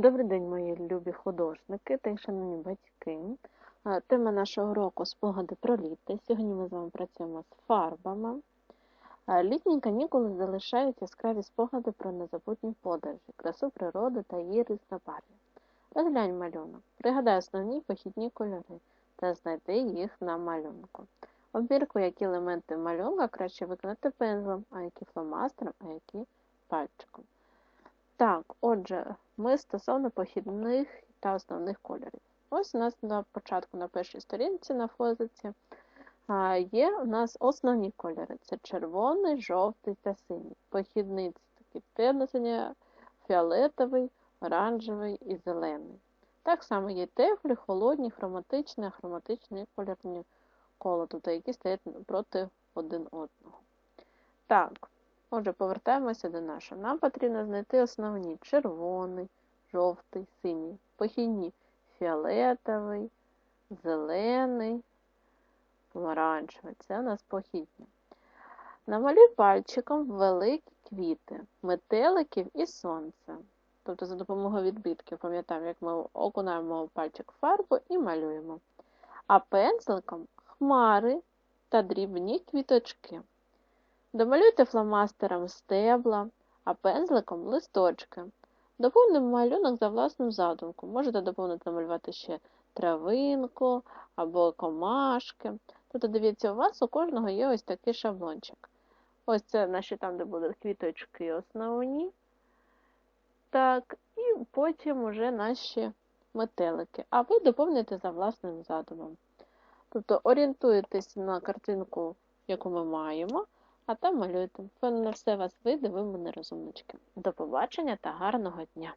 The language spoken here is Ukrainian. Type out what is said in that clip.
Добрий день, мої любі художники та й шановні батьки. Е, Тема нашого уроку спогади про літо. Сьогодні ми з вами працюємо з фарбами. Е, Літні канікули залишають яскраві спогади про незабутні подорожі, красу природи та її різнобарв'я. Розглянь малюнок, пригадай основні похідні кольори та знайди їх на малюнку. Обірку, які елементи малюнка краще виконати пензлем, а які фломастером, а які пальчиком. Так, отже, ми стосовно похідних та основних кольорів. Ось у нас на початку на першій сторінці на фозиці є у нас основні кольори: це червоний, жовтий та синій. Похідний це такі темно-синій, фіолетовий, оранжевий і зелений. Так само є теплі, холодні, хроматичні, ахроматичні кольорні кола, тобто які стоять проти один одного. Так, Отже, повертаємося до нашого. Нам потрібно знайти основні червоний, жовтий, синій, похідні фіолетовий, зелений, помаранчевий. Це у нас похідні. Намалюй пальчиком великі квіти, метеликів і сонце. Тобто за допомогою відбитків, пам'ятаємо, як ми окунаємо пальчик в фарбу і малюємо. А пензликом хмари та дрібні квіточки. Домалюйте фломастером стебла, а пензликом листочки. Доповнимо малюнок за власним задумком. Можете доповнити намалювати ще травинку або комашки. Тобто, дивіться, у вас у кожного є ось такий шаблончик. Ось це наші там, де будуть квіточки основні. Так, і потім уже наші метелики. А ви доповнюєте за власним задумом. Тобто орієнтуєтесь на картинку, яку ми маємо а там малюйте. Певно, все вас вийде, ви мене розумнички. До побачення та гарного дня!